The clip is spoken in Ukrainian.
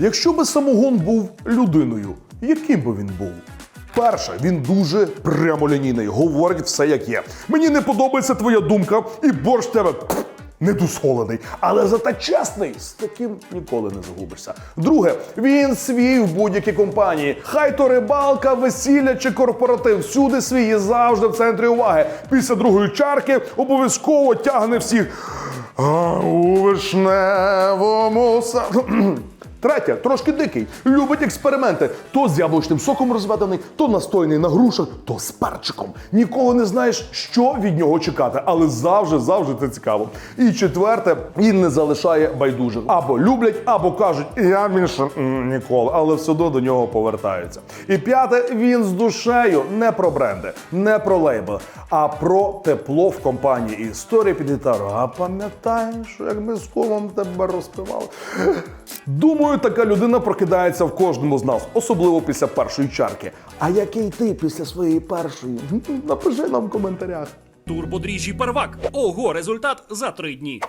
Якщо би самогон був людиною, яким би він був? Перше, він дуже прямолінійний, говорить все як є. Мені не подобається твоя думка, і борщ тебе пф, недосолений. Але зате чесний, з таким ніколи не загубишся. Друге, він свій в будь-якій компанії. Хай то рибалка, весілля чи корпоратив. Всюди свій і завжди в центрі уваги. Після другої чарки обов'язково тягне всіх. А у вишневому саду. Третє, трошки дикий. Любить експерименти. То з яблучним соком розведений, то настойний на грушах, то з перчиком. Ніколи не знаєш, що від нього чекати, але завжди, завжди це цікаво. І четверте, він не залишає байдужих. Або люблять, або кажуть, я більше ніколи, але все одно до нього повертаються. І п'яте, він з душею не про бренди, не про лейбл, а про тепло в компанії. Історія під гітару. А пам'ятаєш, як ми з кумом тебе розпивали? Думаю, така людина прокидається в кожному з нас, особливо після першої чарки. А який ти після своєї першої? Напиши нам в коментарях. Турбодріжі первак. Ого, результат за три дні.